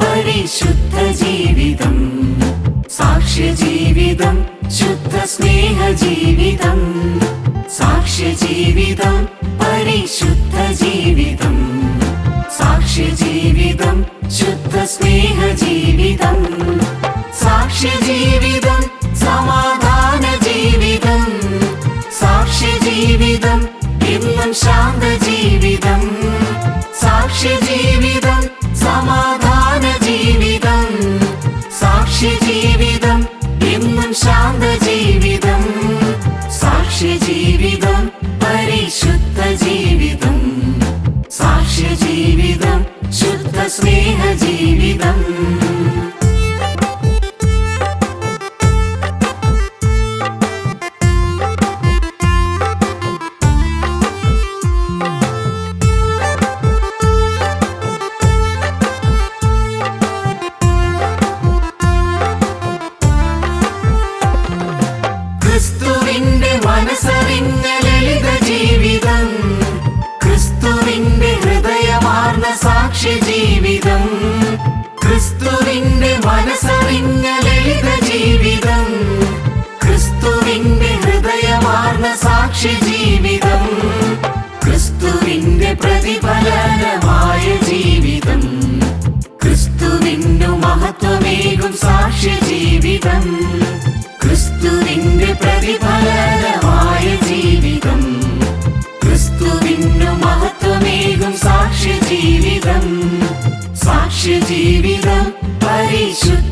പരിശുദ്ധ ജീവിതം. സാക്ഷ്യജീവിതം ശുദ്ധ സ്നേഹ ജീവിതം. സാക്ഷ്യജീവിതം പരിശുദ്ധ ജീവിതം. സാക്ഷ്യജീവിതം ശുദ്ധ സ്നേഹ ജീവിതം. സാക്ഷ്യജീവിതം സമാധാന ജീവിതം. സാക്ഷ്യജീവിതം എന്നും ശാന്ത ജീവിതം. സാക്ഷ്യ ജീവിതം സമാധാന ജീവിതം. സാക്ഷ്യ ജീവിതം എന്നും ശാന്ത ജീവിതം. സാക്ഷ്യ ജീവിതം പരിശുദ്ധ ജീവിതം. ലളിത ജീവിതം. ക്രിസ്തുവിന്റെ ഹൃദയമാർന്ന സാക്ഷി ജീവിതം. ജീവിതം. ഹൃദയമാർന്ന സാക്ഷ്യ ജീവിതം സാക്ഷ്യ ജീവിതം പരിശുദ്ധ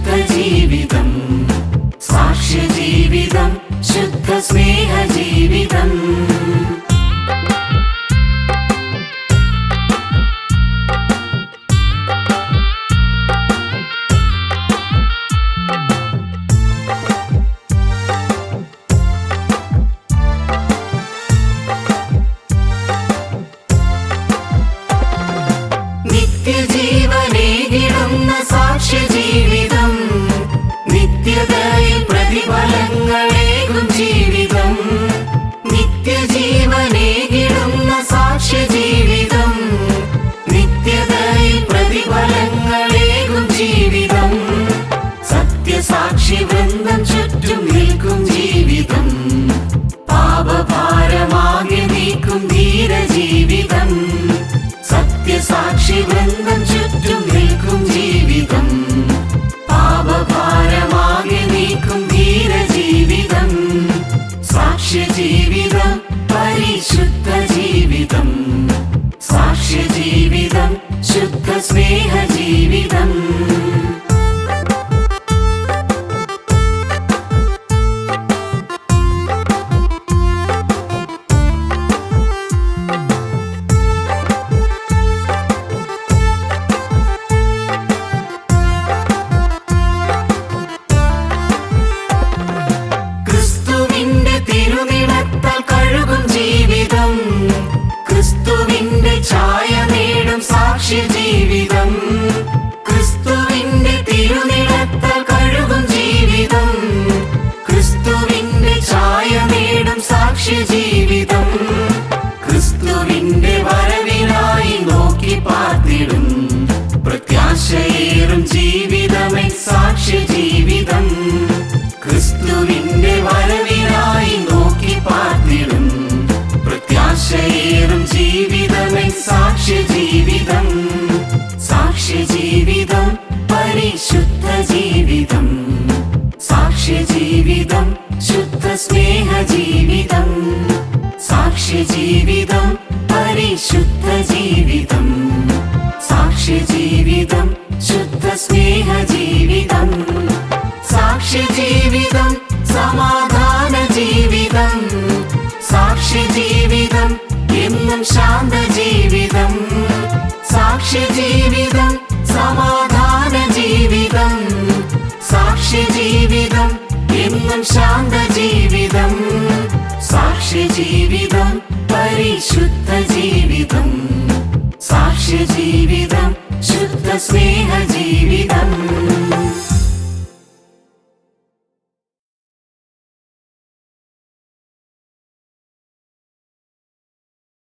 ജീവിതം ശുദ്ധ സ്നേഹ ജീവിതം. കഴുകും ജീവിതം. നേടും സാക്ഷ്യ ജീവിതം ക്രിസ്തുവിന്റെ വരവിനായി നോക്കി പാർത്തിടും. പ്രത്യാശയേറും ജീവിതമേ സാക്ഷ്യ ജീവിതം. ക്രിസ്തുവിന്റെ വരവിനായി നോക്കി പാർത്തിടും. പ്രത്യാശയേറും ജീവിതമേ സാക്ഷ്യ ജീവിതം. സാക്ഷ്യ ജീവിതം പരിശുദ്ധ ജീവിതം സ്നേഹ ജീവിതം സാക്ഷ്യ ജീവിതം പരിശുദ്ധ ജീവിതം സാക്ഷ്യ ജീവിതം ശുദ്ധ സ്നേഹ ജീവിതം ജീവിതം സമാധാന ജീവിതം സാക്ഷ്യ ജീവിതം എന്നും ശാന്ത ജീവിതം സാക്ഷ്യ ജീവിതം സമാധാന ജീവിതം സാക്ഷ്യ ജീവിതം എന്നും ശാന്ത ജീവിതം സാക്ഷ്യ ജീവിതം പരിശുദ്ധ ജീവിതം. സാക്ഷ്യ ജീവിതം ശുദ്ധ സ്നേഹ ജീവിതം